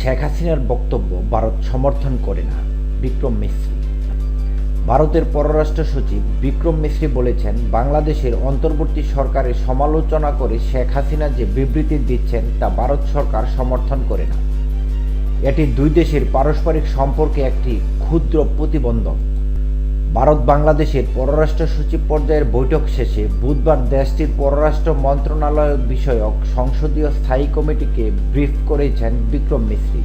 শেখ হাসিনার বক্তব্য ভারত সমর্থন করে না, বিক্রম মিশ্রি। ভারতের পররাষ্ট্র সচিব বিক্রম মিশ্রি বলেছেন, বাংলাদেশের অন্তর্বর্তী সরকারের সমালোচনা করে শেখ হাসিনা যে বিবৃতি দিচ্ছেন তা ভারত সরকার সমর্থন করে না। এটি দুই দেশের পারস্পরিক সম্পর্কে একটি ক্ষুদ্র প্রতিবন্ধক। ভারত বাংলাদেশের পররাষ্ট্র সচিব পর্যায়ের বৈঠক শেষে বুধবার দেশটির পররাষ্ট্র মন্ত্রণালয় বিষয়ক সংসদীয় স্থায়ী কমিটিকে ব্রিফ করেছেন বিক্রম মিশ্রি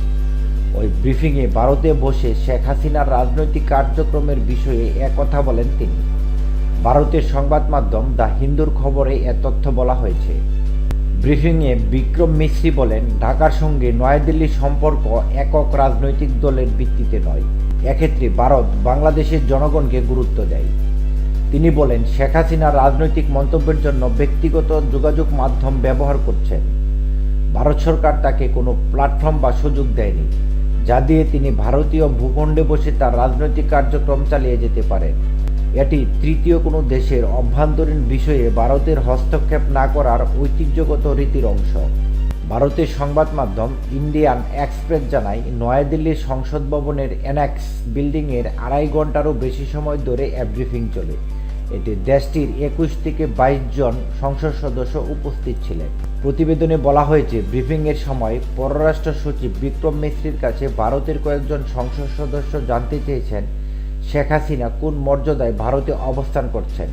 ওই ব্রিফিংয়ে ভারতে বসে শেখ হাসিনার রাজনৈতিক কার্যক্রমের বিষয়ে একথা বলেন তিনি। ভারতের সংবাদ মাধ্যম দ্য হিন্দুর খবরে এ তথ্য বলা হয়েছে। ব্রিফিংয়ে বিক্রম মিশ্রি বলেন, ঢাকার সঙ্গে নয়াদিল্লির সম্পর্ক একক রাজনৈতিক দলের ভিত্তিতে নয়। এক্ষেত্রে ভারত বাংলাদেশের জনগণকে গুরুত্ব দেয়। তিনি বলেন, শেখ হাসিনা রাজনৈতিক মন্তব্যের জন্য ব্যক্তিগত যোগাযোগ মাধ্যম ব্যবহার করছেন। ভারত সরকার তাকে কোনো প্ল্যাটফর্ম বা সুযোগ দেয়নি, যা দিয়ে তিনি ভারতীয় ভূখণ্ডে বসে তার রাজনৈতিক কার্যক্রম চালিয়ে যেতে পারেন। এটি তৃতীয় কোনো দেশের অভ্যন্তরীণ বিষয়ে ভারতের হস্তক্ষেপ না করার ঐতিহ্যগত রীতির অংশ। ভারতের সংবাদ মাধ্যম ইন্ডিয়ান এক্সপ্রেস জানায়, নয়াদিল্লির সংসদ ভবনের এনএক্স বিল্ডিংয়ের আড়াই ঘন্টারও বেশি সময় ধরে ব্রিফিং চলে। এতে দেশটির একুশ থেকে বাইশ জন সংসদ সদস্য উপস্থিত ছিলেন। প্রতিবেদনে বলা হয়েছে, ব্রিফিংয়ের সময় পররাষ্ট্র সচিব বিক্রম মিশ্রির কাছে ভারতের কয়েকজন সংসদ সদস্য জানতে চেয়েছেন শেখ হাসিনা কোন মর্যাদায় ভারতে অবস্থান করছেন?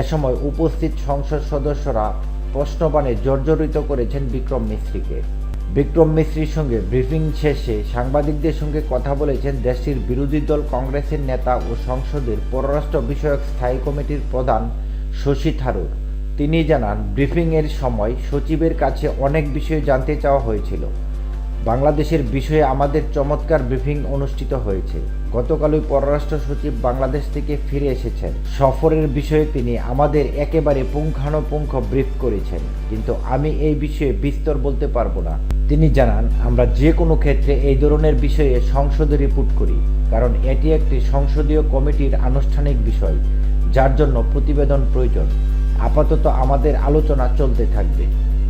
এ সময় উপস্থিত সংসদ সদস্যরা প্রশ্নবাণে জর্জরিত করেছেন বিক্রম মিশ্রিকে বিক্রম মিশ্রির সঙ্গে ব্রিফিং শেষে সাংবাদিকদের সঙ্গে কথা বলেছেন দেশটির বিরোধী দল কংগ্রেসের নেতা ও সংসদের পররাষ্ট্র বিষয়ক স্থায়ী কমিটির প্রধান শশী থারুর। তিনি জানান, ব্রিফিংয়ের সময় সচিবের কাছে অনেক বিষয়ে জানতে চাওয়া হয়েছিল। বাংলাদেশের বিষয়ে আমাদের চমৎকার ব্রিফিং অনুষ্ঠিত হয়েছে। গতকালই পররাষ্ট্র সচিব বাংলাদেশ থেকে ফিরে এসেছেন। সফরের বিষয়ে তিনি আমাদের একেবারে পুঙ্খানুপুঙ্খ ব্রিফ করেছেন। কিন্তু আমি এই বিষয়ে বিস্তর বলতে পারব না। তিনি জানান, আমরা যে কোনো ক্ষেত্রে এই ধরনের বিষয়ে সংসদে রিপোর্ট করি, কারণ এটি একটি সংসদীয় কমিটির আনুষ্ঠানিক বিষয়, যার জন্য প্রতিবেদন প্রয়োজন। আপাতত আমাদের আলোচনা চলতে থাকবে।